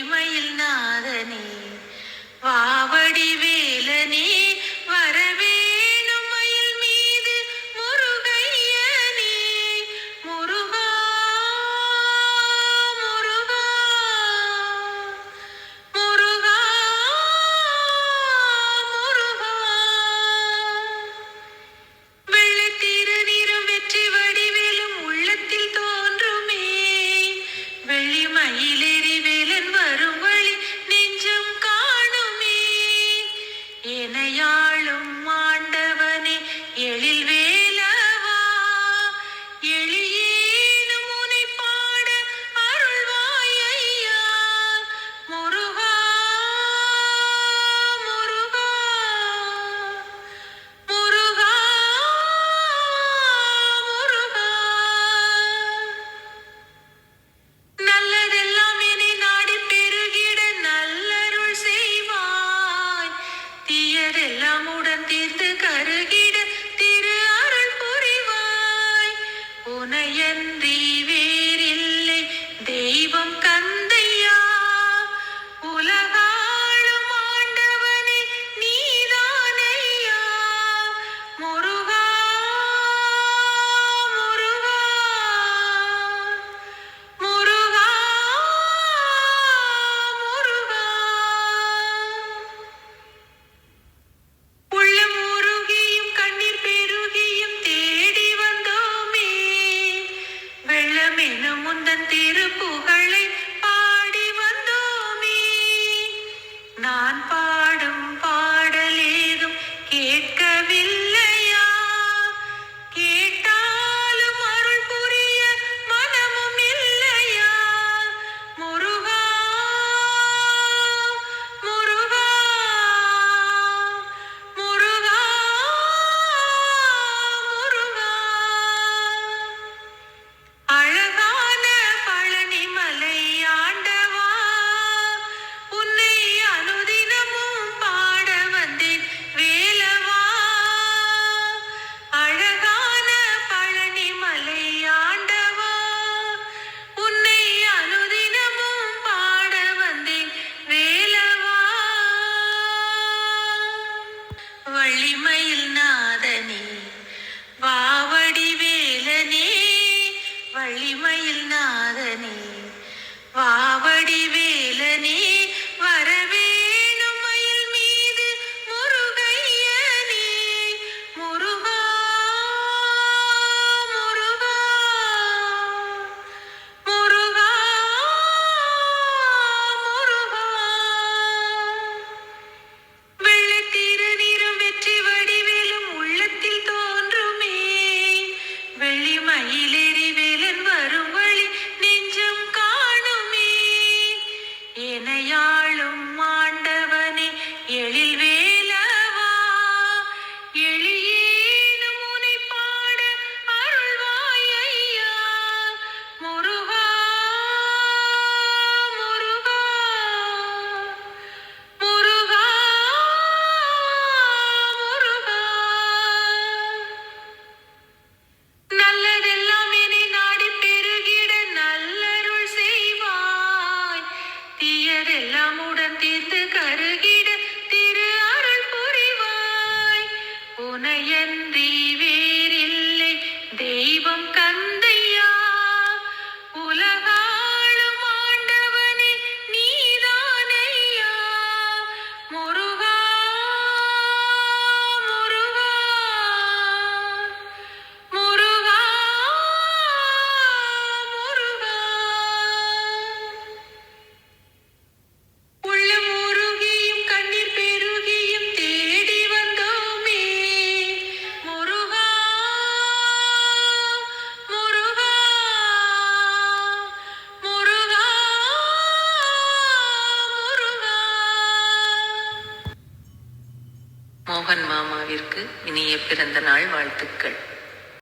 மகிமையில் நாதனே வாவடி வேலனே வரவேணும் மயில் மீது முருகையனே. முருகா முருகா முருகா முருகா. வெள்ளித்திரு நிறம் வெற்றி வடிவேலும் உள்ளத்தில் தோன்றுமே. வெள்ளி மயிலே இடரெல்லாம் உடன் தீர்த்து கருகிட திரு அருள் புரிவாய். உனையந்தி வேறில்லை. தெய்வம் கந்த தினம் முந்தன் திருப்புகழை பாடி வந்தோமே. நான் பா ella. ദൈവം மோகன் மாமாவிற்கு இனிய பிறந்த நாள் வாழ்த்துக்கள்.